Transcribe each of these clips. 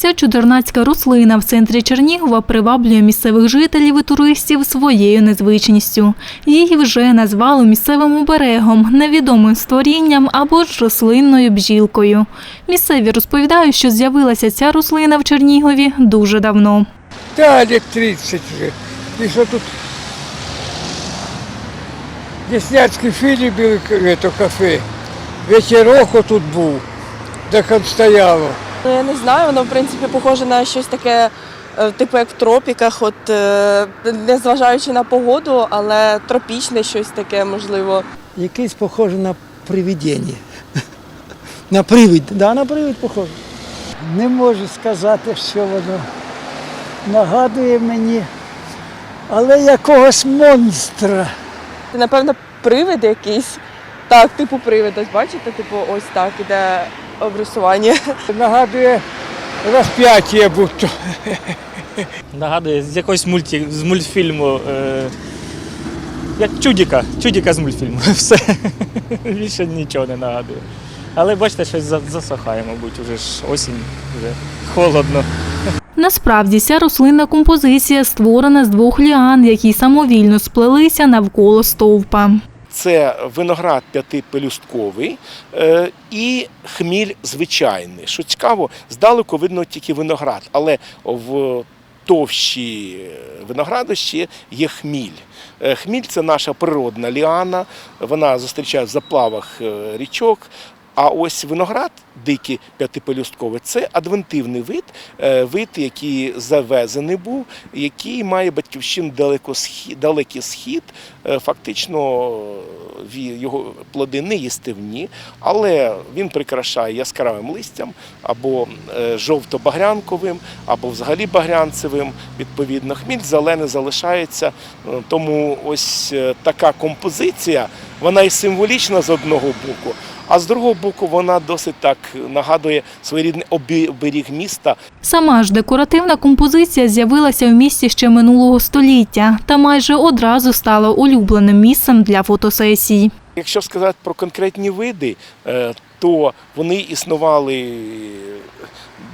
Ця чудернацька рослина в центрі Чернігова приваблює місцевих жителів і туристів своєю незвичністю. Її вже назвали місцевим оберегом, невідомим створінням або ж рослинною бджілкою. Місцеві розповідають, що з'явилася ця рослина в Чернігові дуже давно. Та лет 30 вже. І що тут? Десняцький філі були це, кафе. Вечірок тут був, де он стояло. Ну, я не знаю, воно в принципі похоже на щось таке, е, типу як в тропіках, от е, незважаючи на погоду, але тропічне щось таке можливо. Якийсь похоже на привидіння. На привид, да, на привид похоже. Не можу сказати, що воно нагадує мені, але якогось монстра. Це, напевно, привид якийсь. Так, типу привид, ось бачите, типу, ось так іде обрисування. Нагадує розп'яття будто. Нагадує з якогось мульті, з мультфільму. Е, як чудіка, чудіка з мультфільму. Все. Більше нічого не нагадує. Але бачите, щось засохає, мабуть, вже ж осінь, вже холодно. Насправді ця рослинна композиція створена з двох ліан, які самовільно сплелися навколо стовпа. Це виноград п'ятипелюстковий е, і хміль звичайний. Що цікаво, здалеку видно тільки виноград, але в товщі винограду ще є хміль. Е, Хміль це наша природна ліана, вона зустрічає в заплавах е, річок. А ось виноград дикий п'ятипелюстковий це адвентивний вид, е, вид, який завезений був, який має схід, далекий схід. Е, Фактично його плоди не їстивні, але він прикрашає яскравим листям або е, жовто-багрянковим, або взагалі багрянцевим. Відповідно, хміль зелений залишається. Тому ось така композиція, вона і символічна з одного боку. А з другого боку, вона досить так нагадує своєрідний оберіг міста. Сама ж декоративна композиція з'явилася в місті ще минулого століття та майже одразу стала улюбленим місцем для фотосесій. Якщо сказати про конкретні види, е, то вони існували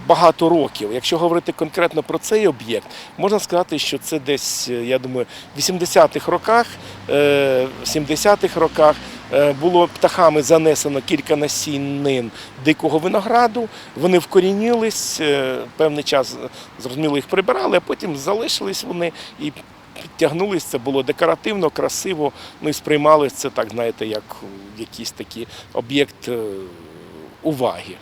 багато років. Якщо говорити конкретно про цей об'єкт, можна сказати, що це десь, я думаю, в 80-х роках, е, 70-х роках е, було птахами занесено кілька насіннин дикого винограду. Вони вкорінились, е, певний час зрозуміло їх прибирали, а потім залишились вони і підтягнулись. Це було декоративно, красиво. Ну сприймали це так, знаєте, як якийсь такий об'єкт е, уваги.